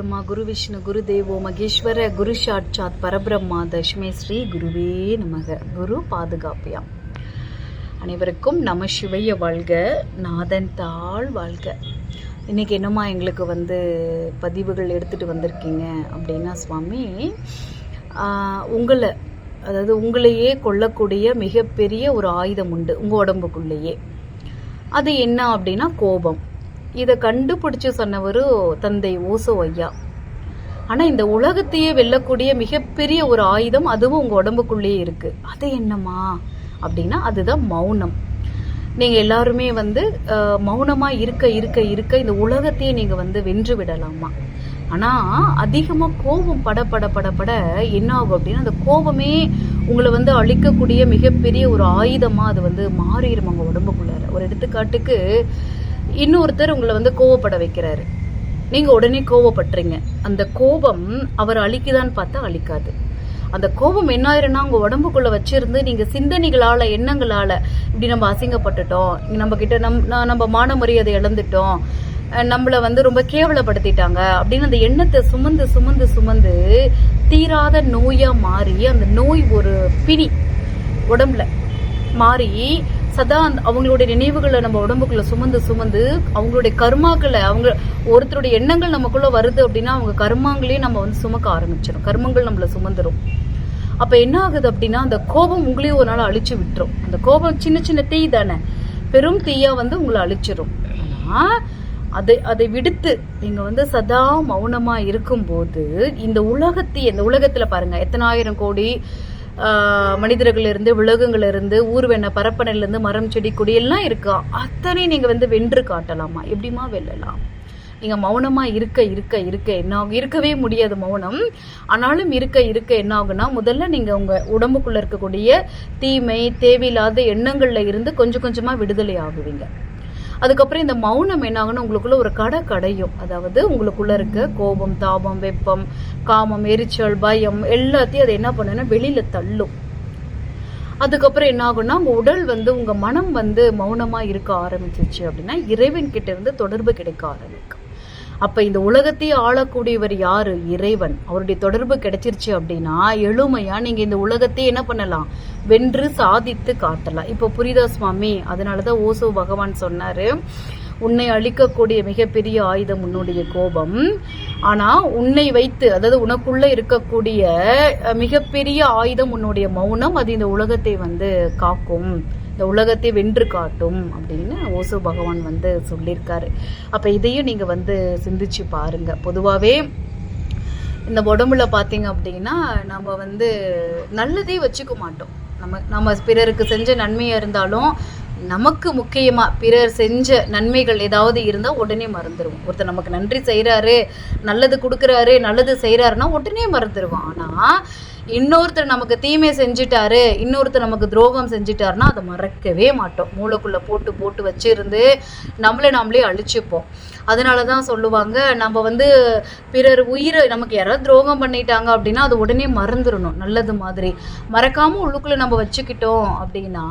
பரபிரம்மா குரு விஷ்ணு குரு தேவோ மகேஸ்வர குரு சாட்சாத் பரபிரம்மா தஷ்மே ஸ்ரீ குருவே நமக. குரு பாதுகாப்பியாம் அனைவருக்கும் நம சிவைய வாழ்க நாதன் தாழ் வாழ்க. இன்னைக்கு என்னம்மா எங்களுக்கு வந்து பதிவுகள் எடுத்துட்டு வந்திருக்கீங்க அப்படின்னா சுவாமி உங்களை அதாவது உங்களையே கொல்லக்கூடிய மிகப்பெரிய ஒரு ஆயுதம் உண்டு உங்கள் உடம்புக்குள்ளேயே. அது என்ன அப்படின்னா கோபம். இதை கண்டுபிடிச்சு சொன்னவர் தந்தை ஓசோ ஐயா. ஆனால் இந்த உலகத்தையே வெல்லக்கூடிய மிகப்பெரிய ஒரு ஆயுதம் அதுவும் உங்கள் உடம்புக்குள்ளேயே இருக்குது அது என்னம்மா? அப்படின்னா அதுதான் மௌனம். நீங்கள் எல்லாருமே வந்து மௌனமாக இருக்க இருக்க இருக்க இந்த உலகத்தையே நீங்கள் வந்து வென்று விடலாமா? ஆனால் அதிகமாக கோபம் பட பட பட பட என்ன ஆகும் அப்படின்னா அந்த கோபமே உங்களை வந்து அழிக்கக்கூடிய மிகப்பெரிய ஒரு ஆயுதமாக அது வந்து மாறிடும் உங்கள் உடம்புக்குள்ளார. ஒரு எடுத்துக்காட்டுக்கு இன்னொருத்தர் உங்களை வந்து கோவப்பட வைக்கிறாரு. நீங்க உடனே கோவப்படுறீங்க அந்த கோபம் அவர் அழிக்குதான்னு பார்த்தா அழிக்காது. அந்த கோபம் என்ன ஆயிரும்னா உங்க உடம்புக்குள்ள வச்சிருந்து நீங்க சிந்தனைகளால எண்ணங்களால இப்படி நம்ம அசிங்கப்பட்டுட்டோம். நம்ம கிட்ட நம் நம்ம மான மரியாதை இழந்துட்டோம் நம்மள வந்து ரொம்ப கேவலப்படுத்திட்டாங்க அப்படின்னு அந்த எண்ணத்தை சுமந்து சுமந்து சுமந்து தீராத நோயா மாறி அந்த நோய் ஒரு பிணி உடம்புல மாறி சதா அவங்களுடைய நினைவுகளை நம்ம உடம்புக்குள்ள சுமந்து சுமந்து அவங்களுடைய கர்மாக்களை அவங்க ஒருத்தருடைய எண்ணங்கள் நமக்குள்ள வருது அப்படின்னா அவங்க கர்மாங்களையும் நம்ம வந்து சுமக்க ஆரம்பிச்சிடும் கர்மங்கள் நம்மள சுமந்துரும். அப்ப என்ன ஆகுது அப்படின்னா அந்த கோபம் உங்களையும் ஒரு நாள் அழிச்சு விட்டுரும். அந்த கோபம் சின்ன சின்ன தீ தானே. பெரும் தீயா வந்து உங்களை அழிச்சிரும். ஆனா அதை அதை விடுத்து நீங்க வந்து சதா மௌனமா இருக்கும்போது இந்த உலகத்தை இந்த உலகத்துல பாருங்க எத்தனாயிரம் கோடி மனிதர்களிருந்து மனிதர்கள் ஊர்வெண்ண பரப்பனையிலேருந்து மரம் செடி கொடி எல்லாம் இருக்கா. அத்தனை நீங்கள் வந்து வென்று காட்டலாமா? எப்படிமா வெல்லலாம்? நீங்கள் மௌனமாக இருக்க இருக்க இருக்க என்ன ஆகும்? இருக்கவே முடியாது மௌனம். ஆனாலும் இருக்க இருக்க என்ன ஆகுனா முதல்ல நீங்கள் உங்கள் உடம்புக்குள்ளே இருக்கக்கூடிய தீமை தேவையில்லாத எண்ணங்களில் இருந்து கொஞ்சம் கொஞ்சமாக விடுதலை ஆகுவீங்க. அதுக்கப்புறம் இந்த மௌனம் என்னாகணும் உங்களுக்குள்ள ஒரு கடை கடையும். அதாவது உங்களுக்குள்ள இருக்க கோபம் தாபம் வெப்பம் காமம் எரிச்சல் பயம் எல்லாத்தையும் அதை என்ன பண்ணுன்னா வெளியில தள்ளும். அதுக்கப்புறம் என்ன ஆகும்னா உங்கள் உடல் வந்து உங்கள் மனம் வந்து மௌனமாக இருக்க ஆரம்பிச்சிச்சு அப்படின்னா இறைவன் கிட்ட இருந்து தொடர்பு கிடைக்க ஆரம்பிக்கும். அப்ப இந்த உலகத்தையே ஆளக்கூடியவர் யாரு? இறைவன். அவருடைய தொடர்பு கிடைச்சிருச்சு அப்படின்னா எளிமையா நீங்க இந்த உலகத்தையே என்ன பண்ணலாம்? வென்று சாதித்து காட்டலாம். இப்போ புரியுதா சுவாமி? அதனாலதான் ஓசோ பகவான் சொன்னாரு உன்னை அழிக்கக்கூடிய மிகப்பெரிய ஆயுதம் உன்னுடைய கோபம். ஆனா உன்னை வைத்து அதாவது உனக்குள்ள இருக்கக்கூடிய மிகப்பெரிய ஆயுதம் உன்னுடைய மௌனம் அது இந்த உலகத்தை வந்து காக்கும். இந்த உலகத்தை வென்று காட்டும் அப்படின்னு ஓசோ பகவான் வந்து சொல்லியிருக்காரு. அப்போ இதையும் நீங்கள் வந்து சிந்திச்சு பாருங்கள் பொதுவாகவே இந்த உடம்புல பார்த்தீங்க அப்படின்னா நம்ம வந்து நல்லதே வச்சுக்க மாட்டோம். நம்ம நம்ம பிறருக்கு செஞ்ச நன்மையாக இருந்தாலும் நமக்கு முக்கியமாக பிறர் செஞ்ச நன்மைகள் ஏதாவது இருந்தால் உடனே மறந்துடுவோம் ஒருத்தர் நமக்கு நன்றி செய்கிறாரு நல்லது கொடுக்குறாரு நல்லது செய்கிறாருன்னா உடனே மறந்துடுவோம் ஆனால் இன்னொருத்தர் நமக்கு தீமை செஞ்சுட்டாரு இன்னொருத்தர் நமக்கு துரோகம் செஞ்சுட்டாருன்னா அதை மறக்கவே மாட்டோம். மூளைக்குள்ள போட்டு போட்டு வச்சிருந்து நம்மளே நம்மளே அழிச்சுப்போம். அதனால தான் சொல்லுவாங்க நம்ம வந்து பிறர் உயிரை நமக்கு யாராவது துரோகம் பண்ணிட்டாங்க அப்படின்னா அது உடனே மறந்துடணும். நல்லது மாதிரி. மறக்காம உள்ளுக்குள்ள நம்ம வச்சுக்கிட்டோம் அப்படின்னா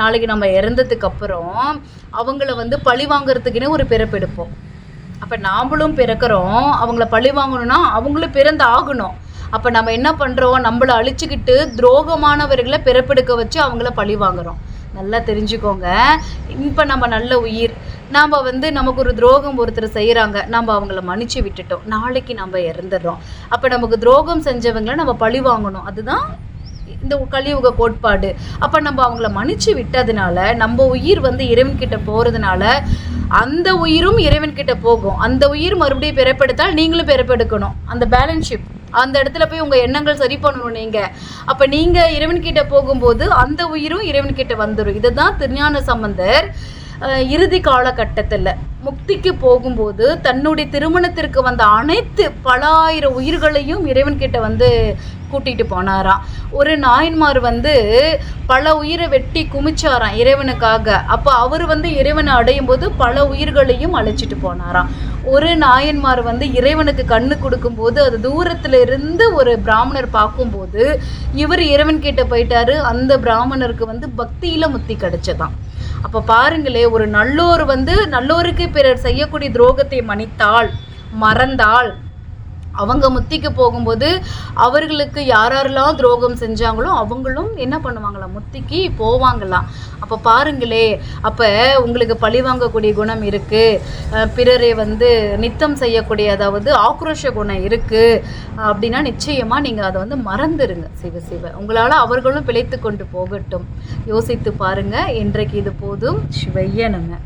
நாளைக்கு நம்ம இறந்ததுக்கு அப்புறம் அவங்கள வந்து பழி வாங்குறதுக்குன்னே ஒரு பிறப்பெடுப்போம் அப்போ நாமளும் பிறக்கிறோம் அவங்கள பழி வாங்கணும்னா அவங்களும் பிறந்து ஆகணும் அப்போ நம்ம என்ன பண்ணுறோம் நம்மள அழிச்சுக்கிட்டு துரோகமானவர்களை பிறப்பெடுக்க வச்சு அவங்கள பழி வாங்குறோம். நல்லா தெரிஞ்சுக்கோங்க. இப்போ நம்ம நல்ல உயிர். நாம் வந்து நமக்கு ஒரு துரோகம் ஒருத்தர் செய்கிறாங்க நம்ம அவங்கள மன்னிச்சு விட்டுட்டோம். நாளைக்கு நம்ம இறந்துடுறோம். அப்போ நமக்கு துரோகம் செஞ்சவங்களை நம்ம பழி வாங்கணும். அதுதான் இந்த கலியுக கோட்பாடு. அப்போ நம்ம அவங்கள மன்னிச்சு விட்டதுனால நம்ம உயிர் வந்து இறைவன்கிட்ட போகிறதுனால அந்த உயிரும் இறைவன்கிட்ட போகும். அந்த உயிர் மறுபடியும் பிறப்பெடுத்தால் நீங்களும் பிறப்பெடுக்கணும். அந்த பேலன்ஸ் ஷிப் அந்த இடத்துல போய் உங்க எண்ணங்கள் சரி பண்ணணும் நீங்க. அப்ப நீங்க இறைவன்கிட்ட போகும்போது அந்த உயிரும் இறைவன்கிட்ட வந்துடும் இதுதான் திருஞான சம்பந்தர் இறுதி காலகட்டத்தில் முக்திக்கு போகும்போது தன்னுடைய திருமணத்திற்கு வந்த அனைத்து பல ஆயிரம் உயிர்களையும் இறைவன்கிட்ட வந்து கூட்டிட்டு போனாராம். ஒரு நாயன்மார் வந்து பல உயிரை வெட்டி குமிச்சாராம் இறைவனுக்காக. அப்போ அவர் வந்து இறைவனை அடையும் போது பல உயிர்களையும் அழைச்சிட்டு போனாராம். ஒரு நாயன்மார் வந்து இறைவனுக்கு கண்ணு கொடுக்கும்போது அது தூரத்துல இருந்து ஒரு பிராமணர் பார்க்கும்போது இவர் இறைவன் கிட்ட போயிட்டாரு. அந்த பிராமணருக்கு வந்து பக்தியில முத்தி கிடைச்சதாம். அப்ப பாருங்களே ஒரு நல்லோர் வந்து நல்லோருக்கு பிறர் செய்யக்கூடிய துரோகத்தை மன்னித்தால் மறந்தால் அவங்க முத்திக்கு போகும்போது அவர்களுக்கு யார் யாரெல்லாம் துரோகம் செஞ்சாங்களோ அவங்களும் என்ன பண்ணுவாங்களாம் முத்திக்கு போவாங்களாம் அப்போ பாருங்களே அப்போ உங்களுக்கு பழி வாங்கக்கூடிய குணம் இருக்குது பிறரை வந்து நித்தம் செய்யக்கூடிய அதாவது ஆக்ரோஷ குணம் இருக்குது அப்படின்னா நிச்சயமாக நீங்கள் அதை வந்து மறந்துருங்க சிவ சிவ. உங்களால் அவர்களும் பிழைத்து கொண்டு போகட்டும். யோசித்து பாருங்க இன்றைக்கு இது போதும். சிவைய நம்ம